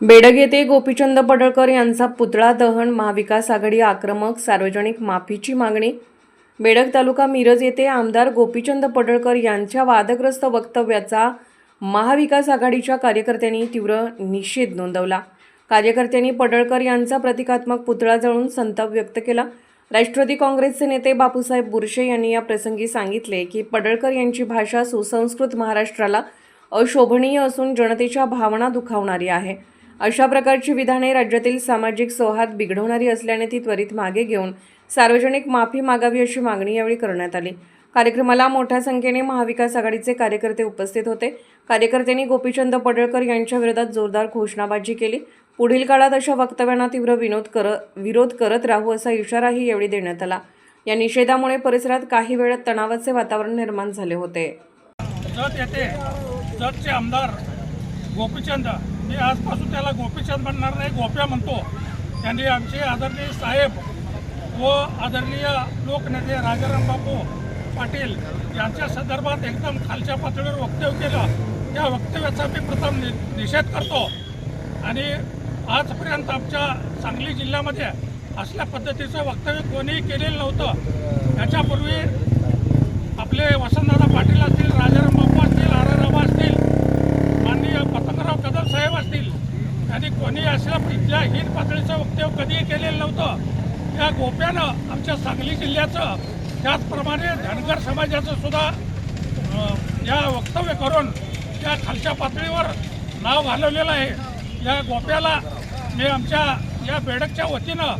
बेडग येथे गोपीचंद पडळकर यांचा पुतळा दहन महाविकास आघाडी आक्रमक सार्वजनिक माफीची मागणी. बेडग तालुका मिरज येथे आमदार गोपीचंद पडळकर यांच्या वादग्रस्त वक्तव्याचा महाविकास आघाडीच्या कार्यकर्त्यांनी तीव्र निषेध नोंदवला. कार्यकर्त्यांनी पडळकर यांचा प्रतिकात्मक पुतळा जळून संताप व्यक्त केला. राष्ट्रवादी काँग्रेसचे नेते बापूसाहेब बुरशे यांनी या प्रसंगी सांगितले की पडळकर यांची भाषा सुसंस्कृत महाराष्ट्राला अशोभनीय असून जनतेच्या भावना दुखावणारी आहे. अशा प्रकारची विधाने राज्यातील सामाजिक सौहार्द बिघडवणारी असल्याने ती त्वरित मागे घेऊन सार्वजनिक माफी मागावी अशी मागणी यावेळी करण्यात आली. कार्यक्रमाला मोठ्या संख्येने महाविकास आघाडीचे कार्यकर्ते उपस्थित होते. कार्यकर्त्यांनी गोपीचंद पडळकर यांच्या विरोधात जोरदार घोषणाबाजी केली. पुढील काळात अशा वक्तव्यांना तीव्र विनोद कर विरोध करत राहू असा इशाराही यावेळी देण्यात आला. या निषेधामुळे परिसरात काही वेळ तणावाचे वातावरण निर्माण झाले होते. जत येथे जतचे आमदार गोपीचंद मी आजपासून त्याला गोपीचंद म्हणणार नाही गोप्या म्हणतो. त्यांनी आमचे आदरणीय साहेब व आदरणीय लोकनेते राजाराम बापू पाटील यांच्या संदर्भात एकदम खालच्या पातळीवर वक्तव्य केलं. त्या वक्तव्याचा मी प्रथम नि निषेध करतो. आणि आजपर्यंत आमच्या सांगली जिल्ह्यामध्ये असल्या पद्धतीचं वक्तव्य कोणीही केलेलं नव्हतं. याच्यापूर्वी आपले वसंतदादा पाटील असतील राजाराम बापू असतील आर आर रामा असतील माननीय पतंगराव कदम साहेब असतील आणि कोणी असल्या इथल्या हीन पातळीचं वक्तव्य कधीही केलेलं नव्हतं. या गोप्यानं आमच्या सांगली जिल्ह्याचं त्याचप्रमाणे धनगर समाजाचं सुद्धा या वक्तव्य करून त्या खालच्या पातळीवर नाव घालवलेलं आहे. या गोप्याला मी आमच्या या बेडकच्या वतीनं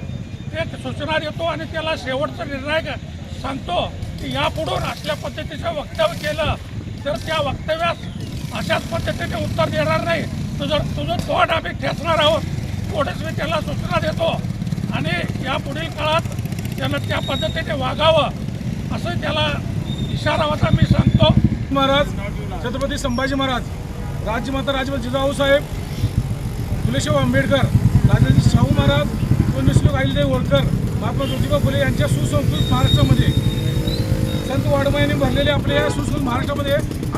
एक सूचना देतो आणि त्याला शेवटचा निर्णय सांगतो की यापुढून असल्या पद्धतीचं वक्तव्य केलं तर त्या वक्तव्यास अशाच पद्धतीने उत्तर देणार नाही. तुझं तुझं तोंड आम्ही ठेचणार आहोत. थोडंच मी त्याला सूचना देतो. आणि या पुढील काळात त्यानं त्या पद्धतीने वागावं असं त्याला इशारावाचा मी सांगतो. महाराज छत्रपती संभाजी महाराज राज्यमाता राजमाता जिजाऊ साहेब फुलेशाहू आंबेडकर राजाजी शाहू महाराज पुण्यश्लोक आईलदेव होळकर महात्मा ज्योतिबा फुले यांच्या सुसंस्कृत महाराष्ट्रामध्ये संत वाडमायाने भरलेले आपल्या या सुसंस्कृत महाराष्ट्रामध्ये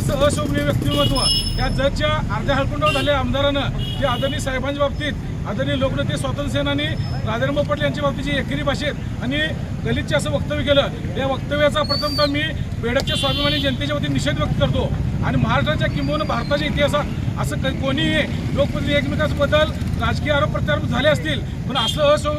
असं अशोभनीय व्यक्तिमत्व या जगच्या अर्ध्या हलकुंडावर झालेल्या आमदारानं जे आदरणीय साहेबांच्या बाबतीत आदरणीय लोकनेते स्वातंत्र्यसेनानी सेनानी पटेल पाटील यांच्या बाबतीची एकेरी भाषेत आणि दलितचे असं वक्तव्य केलं. या वक्तव्याचा प्रथमतः मी बेडकच्या स्वाभिमानी जनतेच्या वतीने निषेध व्यक्त करतो. आणि महाराष्ट्राच्या किंबहुना भारताच्या इतिहासात असं काही कोणीही लोकप्रतिनिधी एकमेकांबद्दल राजकीय आरोप प्रत्यारोप झाले असतील. पण असं अशो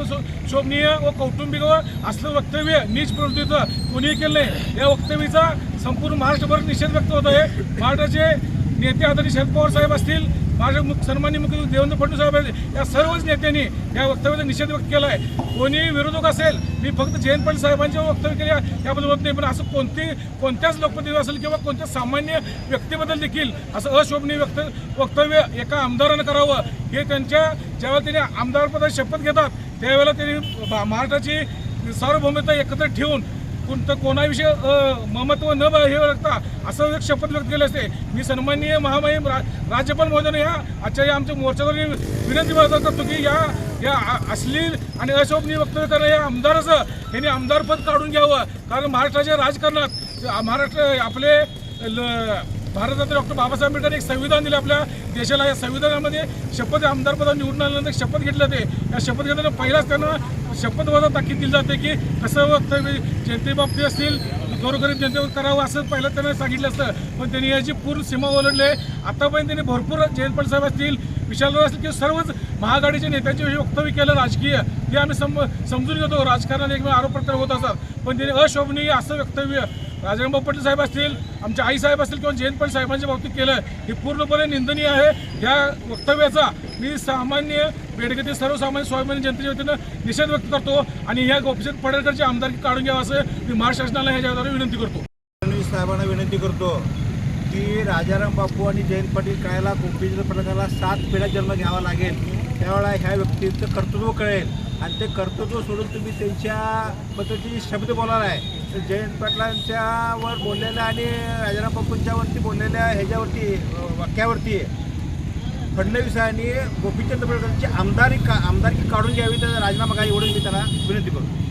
शोभनीय व कौटुंबिक व असलं वक्तव्य नीच प्रवृत्तीचं कोणीही केलं नाही. या वक्तव्याचा संपूर्ण महाराष्ट्रभर निषेध व्यक्त होत आहे. महाराष्ट्राचे नेते आदरणीय शरद पवार साहेब असतील महाराष्ट्र मुख्य सन्मान्य मुख्यमंत्री देवेंद्र फडणवीस साहेब या सर्वच नेत्यांनी या वक्तव्याचा निषेध व्यक्त केला आहे कोणी विरोधक असेल मी फक्त जयंत पाटील साहेबांचे वक्तव्य केले याबद्दल होत नाही. पण असं कोणती कोणत्याच लोकप्रतिनिधी असेल किंवा कोणत्या सामान्य व्यक्तीबद्दल देखील असं अशोभनीय व्यक्त वक्तव्य एका आमदारानं करावं हे त्यांच्या ज्यावेळेला त्यांनी आमदारपदाची शपथ घेतात त्यावेळेला त्यांनी महाराष्ट्राची सार्वभौमता एकत्र ठेवून कोणतं कोणाविषयी अ, ममत्व न हे लागता असं एक शपथ व्यक्त केली असते. मी सन्माननीय महामहिम रा राज्यपाल महोदयाने या आजच्या या आमच्या मोर्चाद्वारे विनंती करत करतो की या या अश्लील आणि अशोभनीय वक्तव्य करणं या आमदाराचं यांनी आमदारपद काढून घ्यावं. कारण महाराष्ट्राच्या राजकारणात महाराष्ट्र आपले ल- डॉक्टर बाबासाहेब आंबेडकर एक संविधान दिलं आपल्या देशाला. या संविधानामध्ये शपथ आमदारपदा निवडून आल्यानंतर शपथ घेतलं ते या शपथ घेताना पहिलाच त्यांना शपथवादा ताकीद दिली जाते की कसं वक्तव्य जनतेबाबतीत असतील गोरगरीब जनतेवर करावं असं पहिलं त्यांना सांगितलं असतं. पण त्यांनी याची पूर्ण सीमा ओलांडली आहे. आतापर्यंत त्यांनी भरपूर जयंत साहेब असतील विशालराव असतील किंवा सर्वच महाआघाडीच्या नेत्यांच्याविषयी वक्तव्य केलं राजकीय ते आम्ही सम समजून घेतो. राजकारणात एकमेव आरोप प्रत्यारोप होत असतात. पण त्यांनी अशोभनीय असं वक्तव्य राजाराम पाटील साहेब असतील आमच्या आई साहेब असतील किंवा जयंत पाटील साहेबांच्या बाबतीत केलं हे पूर्णपणे निंदनीय आहे. या वक्तव्याचा मी सामान्य बेडगेतील सर्वसामान्य स्वाभिमानी जनतेच्या वतीनं निषेध व्यक्त करतो आणि ह्या गोपीचंद पडळकरची आमदारकी काढून घ्यावं असं मी महाराष्ट्र शासनाला ह्याच्याद्वारे विनंती करतो. फडणवीस साहेबांना विनंती करतो की राजाराम बापू आणि जयंत पाटील कायला गोपीचंद पडळकरला सात पिढ्या जन्म घ्यावा लागेल. त्यावेळेला ह्या व्यक्तींचं कर्तृत्व कळेल. आणि ते कर्तृत्व सोडून तुम्ही त्यांच्या पद्धतीची शब्द बोलायला आहे. तर जयंत पाटलांच्यावर बोललेल्या आणि राजाराम बापूंच्यावरती बोललेल्या ह्याच्यावरती वाक्यावरती फडणवीसांनी गोपीचंद पडळकरची आमदारी का आमदारकी काढून घ्यावी तर राजीनामा काही एवढंच मी त्याला विनंती करतो.